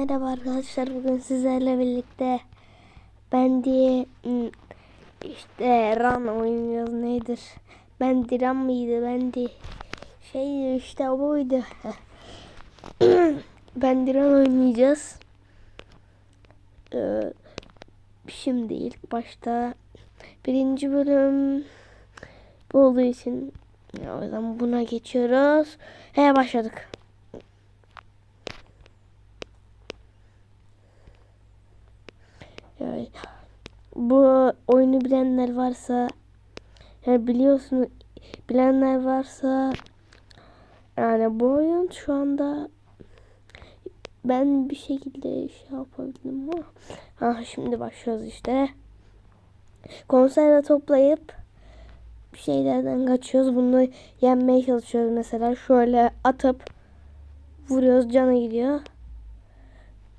Merhaba arkadaşlar bugün sizlerle birlikte ben diye hmm, işte Ran oynuyoruz nedir? Ben Diran mıydı? Ben de şey işte o buydu. ben Diran oynayacağız. Ee, şimdi ilk başta birinci bölüm bu olduğu için o yüzden buna geçiyoruz. He başladık. Bu oyunu bilenler varsa yani biliyorsunuz bilenler varsa yani bu oyun şu anda ben bir şekilde şey yapabildim ama ha şimdi başlıyoruz işte. Konserve toplayıp bir şeylerden kaçıyoruz. Bunu yenmeye çalışıyoruz mesela. Şöyle atıp vuruyoruz. Cana gidiyor.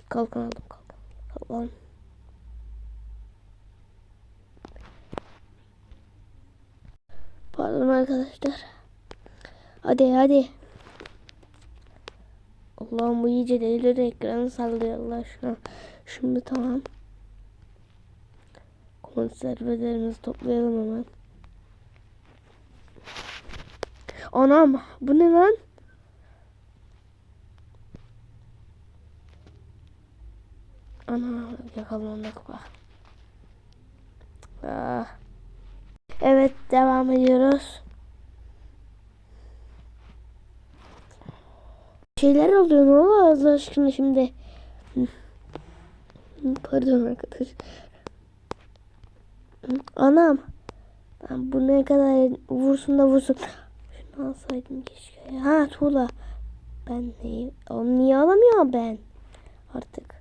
Kalkan aldım kalkan kalkan Pardon arkadaşlar. Hadi hadi. Allah'ım bu iyice delirdi ekranı sallıyor Allah aşkına. Şimdi tamam. Konservelerimizi toplayalım hemen. Anam bu ne lan? Ana yakalandık bak. Ah. Evet devam ediyoruz. Şeyler oluyor ne oluyor Allah aşkına şimdi. Pardon arkadaş. Anam. Ben bu ne kadar vursun da vursun. Şunu alsaydım keşke. Ha tuğla. Ben neyi? Onu niye alamıyorum ben? Artık.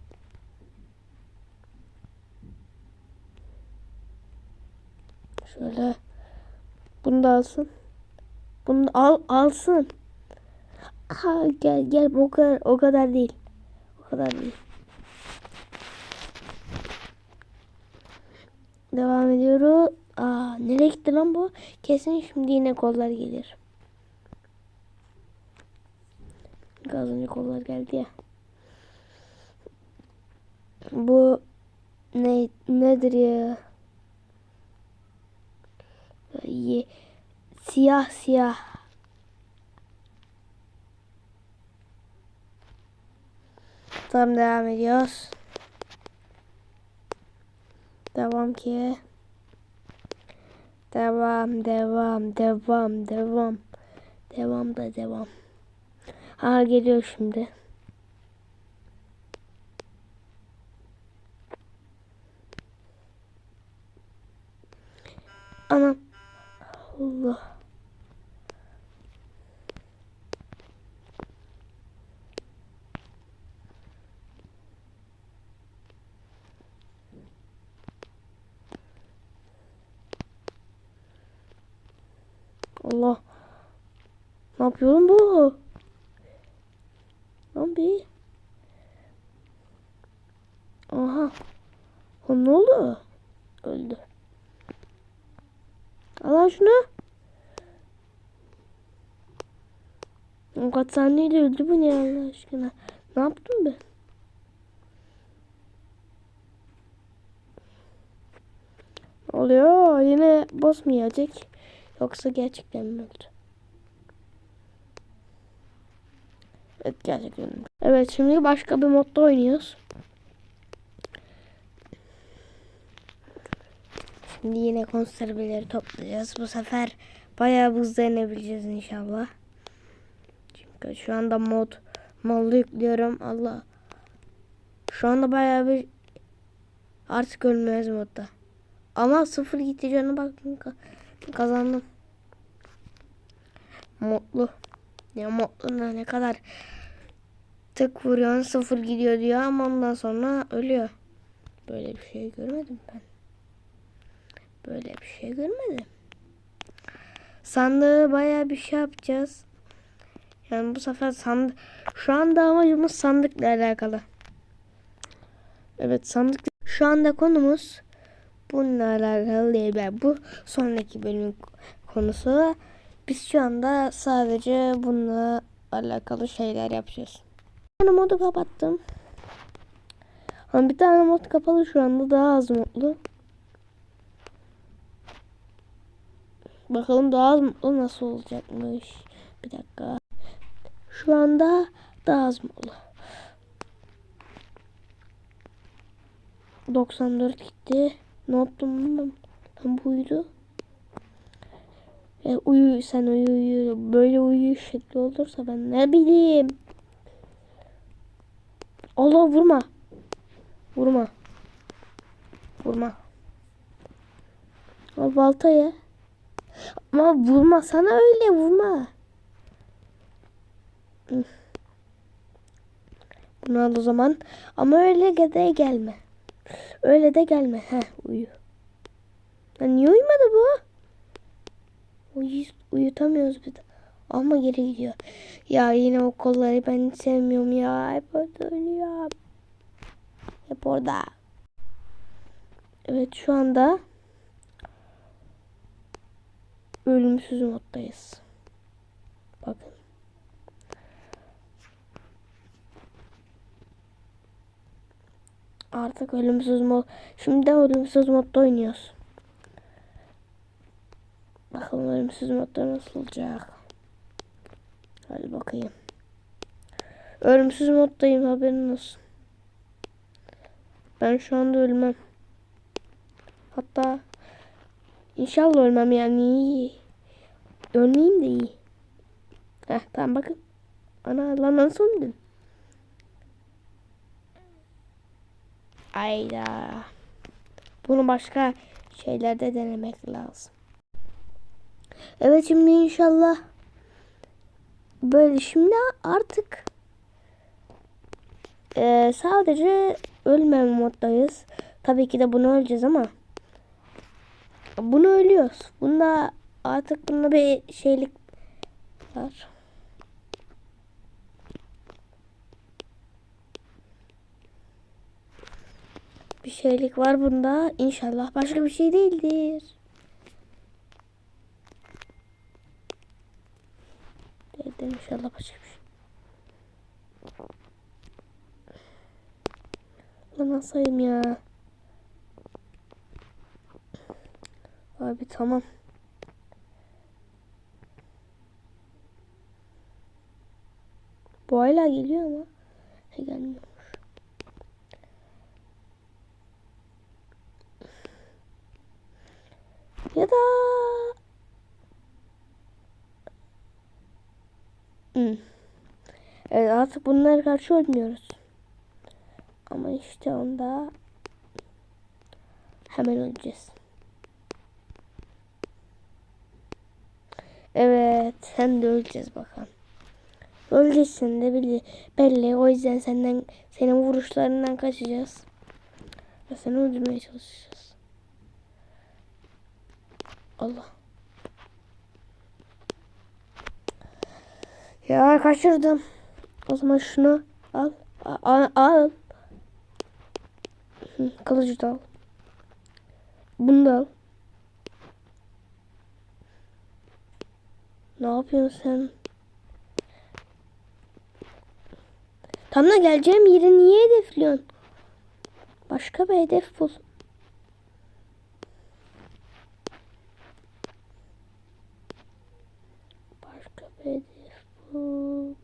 Şöyle. Bunu da alsın. Bunu al alsın. Ha, gel gel o kadar o kadar değil. O kadar değil. Devam ediyoruz. Aa nereye gitti lan bu? Kesin şimdi yine kollar gelir. Az önce kollar geldi ya. Bu ne nedir ya? Ye, siyah siyah. Tamam devam ediyoruz. Devam ki. Devam devam devam devam. Devam da devam. Ha geliyor şimdi. Anam. Allah. Allah. Ne yapıyorum bu? Lan bir. Aha. O ne oldu? Öldü. Al şunu. O kaç saniyeyle öldü bu ne Allah aşkına. Ne yaptım ben? Oluyor. Yine yiyecek? Yoksa gerçekten mi öldü? Evet gerçekten öldü. Evet şimdi başka bir modda oynuyoruz. Şimdi yine konserveleri toplayacağız. Bu sefer bayağı hızlı inebileceğiz inşallah. Çünkü şu anda mod modu yüklüyorum. Allah. Şu anda bayağı bir artık ölmez modda. Ama sıfır gitti canı kazandım. Mutlu. Ya mutlu ne ne kadar tık vuruyorsun sıfır gidiyor diyor ama ondan sonra ölüyor. Böyle bir şey görmedim ben. Böyle bir şey görmedim. Sandığı bayağı bir şey yapacağız. Yani bu sefer sandık şu anda amacımız sandıkla alakalı. Evet sandık şu anda konumuz bununla alakalı değil. Ben bu sonraki bölümün konusu. Biz şu anda sadece bununla alakalı şeyler yapacağız. Yani modu kapattım. Ama bir tane mod kapalı şu anda daha az mutlu. Bakalım daha az mutlu nasıl olacakmış. Bir dakika. Şu anda daha az mutlu. 94 gitti. Ne yaptım ben? Tam buydu. E, uyu sen uyu uyu. Böyle uyu şekli olursa ben ne bileyim. Allah vurma. Vurma. Vurma. Al baltayı. Ama vurma sana öyle vurma. Bunu al o zaman. Ama öyle de gelme. Öyle de gelme. Heh uyu. Lan niye uyumadı bu? Uyu, uyutamıyoruz bir de. Ama geri gidiyor. Ya yine o kolları ben hiç sevmiyorum ya. Hep orada ölüyor. Hep orada. Evet şu anda ölümsüz moddayız. Bakın. Artık ölümsüz mod. Şimdi de ölümsüz modda oynuyoruz. Bakalım ölümsüz modda nasıl olacak. Hadi bakayım. Ölümsüz moddayım haberin olsun. Ben şu anda ölmem. Hatta inşallah ölmem yani iyi. Ölmeyeyim de iyi. Heh tamam bakın. Ana lan nasıl öldün? Ayda. Bunu başka şeylerde denemek lazım. Evet şimdi inşallah böyle şimdi artık e, sadece ölmeme moddayız. Tabii ki de bunu öleceğiz ama bunu ölüyoruz. Bunda artık bunda bir şeylik var. Bir şeylik var bunda. İnşallah başka bir şey değildir. Değildir inşallah başka bir şey. Lan nasayım ya. Abi tamam. Bu hala geliyor ama. He gelmiyormuş. Ya da Hmm. Evet artık bunlara karşı ölmüyoruz. Ama işte onda hemen öleceğiz. Evet sen de öleceğiz bakalım. Öleceksin de belli. belli. O yüzden senden senin vuruşlarından kaçacağız. Ve seni öldürmeye çalışacağız. Allah. Ya kaçırdım. O zaman şunu al. Al. al. Kılıcı da al. Bunu da al. Ne yapıyorsun sen? Tam da geleceğim yeri niye hedefliyorsun? Başka bir hedef bul. Başka bir hedef bul.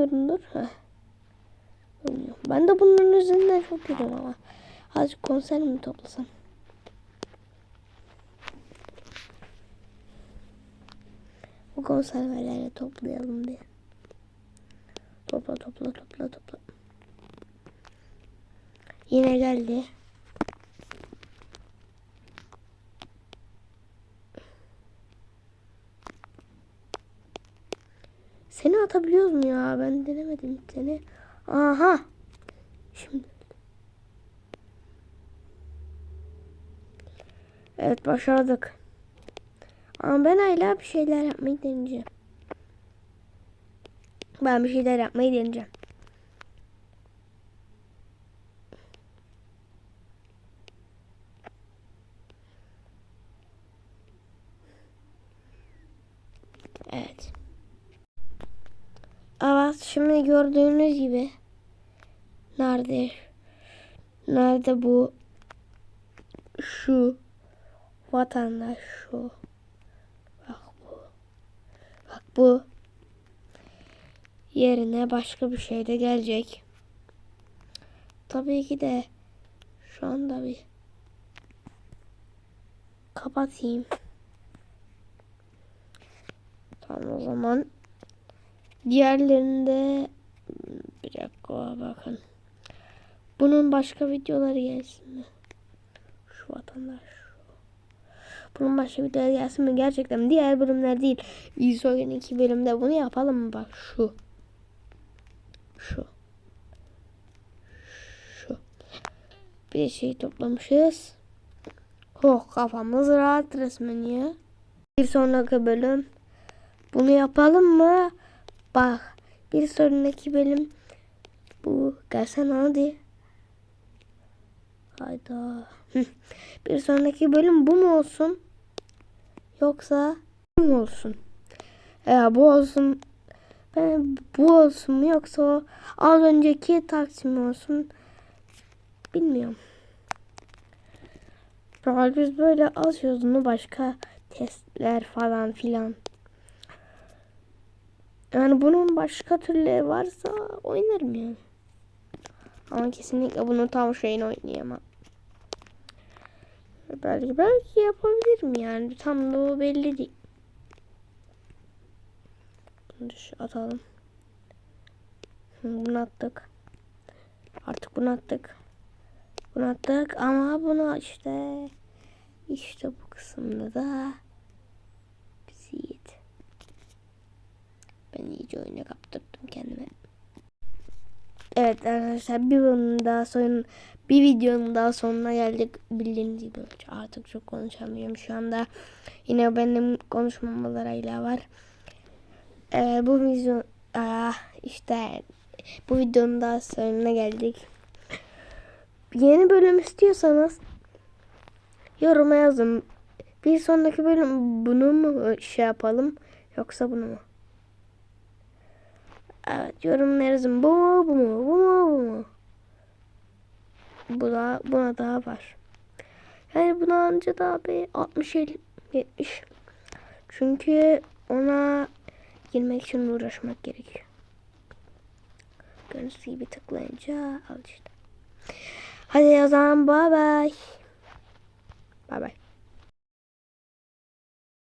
Ölmüyorum dur. Heh. Ben de bunların üzerinden çok yürüyorum ama. Azıcık konser mi toplasam? Bu konserveleri toplayalım diye. Topla topla topla topla. Yine geldi. Seni atabiliyoruz mu ya? Ben denemedim seni. Aha. Şimdi. Evet başardık. Ama ben hala bir şeyler yapmayı deneyeceğim. Ben bir şeyler yapmayı deneyeceğim. Evet. Evet şimdi gördüğünüz gibi Nerede? Nerede bu? Şu vatandaş şu. Bak bu. Bak bu. Yerine başka bir şey de gelecek. Tabii ki de şu anda bir kapatayım. Tamam o zaman diğerlerinde bir dakika bakın. Bunun başka videoları gelsin mi? Şu vatandaş. Bunun başka videoları gelsin mi? Gerçekten diğer bölümler değil. İsogen iki bölümde bunu yapalım mı? Bak şu. Şu. Şu. Bir şey toplamışız. Oh kafamız rahat resmen ya. Bir sonraki bölüm bunu yapalım mı? Bak bir sonraki bölüm bu gelsene hadi. Hayda. Bir sonraki bölüm bu mu olsun? Yoksa bu mu olsun? Ya bu olsun. Ben bu olsun mu yoksa o az önceki Taksim olsun? Bilmiyorum. Biz böyle alıyoruz bunu başka testler falan filan. Yani bunun başka türleri varsa oynarım yani. Ama kesinlikle bunu tam şeyini oynayamam. Belki belki yapabilirim yani. Tam da o belli değil. Düş atalım. Hı, Bunu attık. Artık bunu attık. Bunu attık ama bunu işte işte bu kısımda da Ben iyice oyuna kaptırdım kendime. Evet arkadaşlar bir bölümün daha son bir videonun daha sonuna geldik. Bildiğiniz gibi artık çok konuşamıyorum şu anda. Yine benim konuşmamalarıyla var. Ee, bu video Aa, işte bu videonun daha sonuna geldik. Yeni bölüm istiyorsanız yoruma yazın. Bir sonraki bölüm bunu mu şey yapalım yoksa bunu mu? Evet yorumlar yazın. Bu mu bu mu bu mu bu mu? Bu da buna daha var. Yani buna anca daha bir 60 50 70. Çünkü ona girmek için uğraşmak gerekiyor. Gördüğünüz gibi tıklayınca al işte. Hadi o zaman bye bye. Bye bye.